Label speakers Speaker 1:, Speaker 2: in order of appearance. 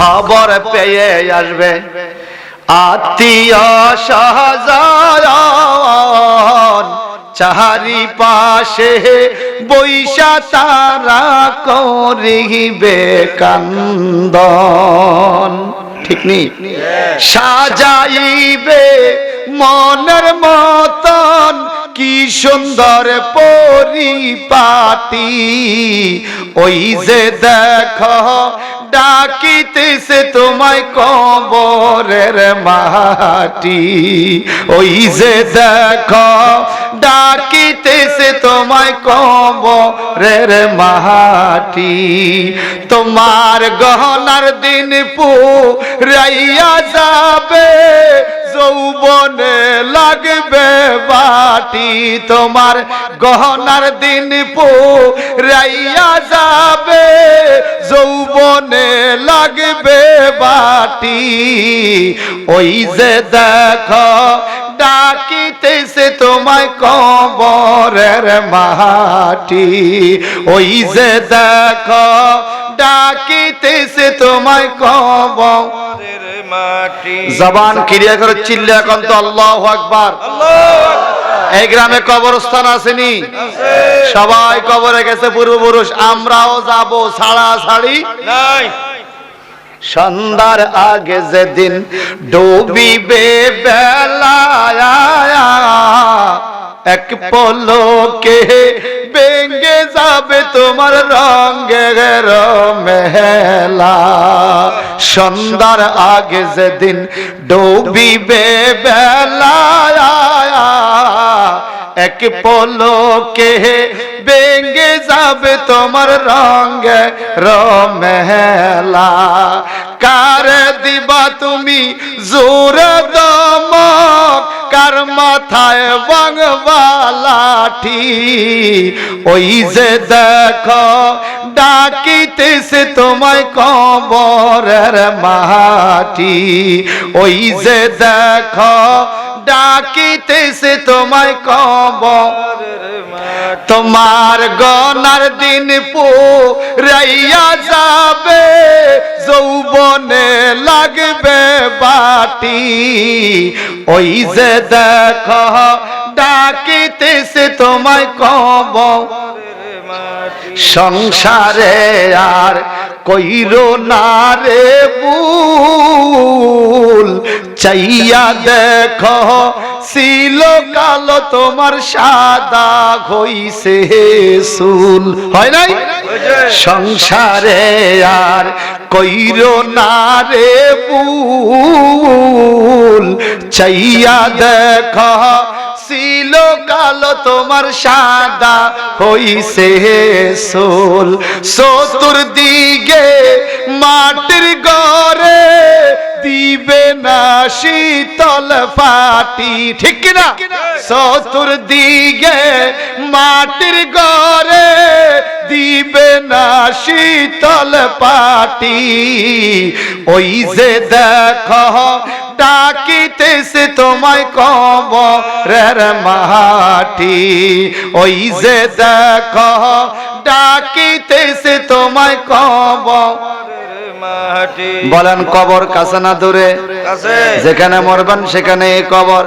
Speaker 1: খবর পেয়ে আসবে। আত্মীয় সহজন চারি পাশে বৈশা তারা করিবে কান্দন। ঠিক নেই? সাজাইবে মনের মতন কি সুন্দর পরিপাটি। ওই যে দেখো ডাকিতেছে তোমায় কবরের মাটি। ওই যে দেখো, ডাকিতেছে তোমায় কবরের মাটি। তোমার গহনার দিন পুরাইয়া যাবে, যৌবনে লাগবে বাটি। তোমার গহনার দিন পুরাইয়া যাবে লাগবে বাটি। ওই যে দেখো, ডাকিতেছে তোমায় কবরের মাটি। ওই যে দেখো, ডাকিতেছে তোমায় কবর
Speaker 2: মাটি।
Speaker 1: জবান ক্রিয়া করে চিল্লে এখন তো আল্লাহ আকবার। এই গ্রামে কবরস্থান আসেনি। সবাই কবরে গেছে, পূর্বপুরুষ, আমরাও যাব, ছাড়া ছাড়ি
Speaker 2: নাই।
Speaker 1: সন্ধ্যার আগে যেদিন ডুবিবে বেলায়া, এক পলকে বেঙ্গে যাবে তোমার রঙের মেলা সন্ধ্যার আগে যেদিন ডুবিবে বেলায়া, এক পলকে বেঙ্গে যাবে তোমার রঙে রমেলা। কার দিবা তুমি জোর দমক? কার মাথায় বাংবালাঠি ওই যে দেখো, ডাকিতেছে তোমায় কবরের মাটি। ওই যে দেখো ডাকিতেছে তোমায় কবর। তোমার গনার দিন পো রাইয়া যাবে, যৌবনে লাগবে বাটি ওই যে দেখ, ডাকিতেছে তোমায় কব সংসারে আর কইর না রে বুল চাইয়া দেখ, ছিল কালো তোমার সাদা হইছে সুল। হয় নাই? সংসারে আর কইর না রে বুল চাইয়া দেখ, ছিল কালো তোমার সাদা হইছে সোল। চতুর দিকে শীতল ফাটি ঠিক কিনা চতুর দিকে মাটির গড়ে দিবে না শীতল পাটি। ওই যে দেখো ডাকিতেছে তোমায় কবরের মাটি। ওই যে দেখো ডাকিতেছে তোমায় কবর বলেন কবর কাছে না দূরে? যেখানে মরবেন সেখানে কবর।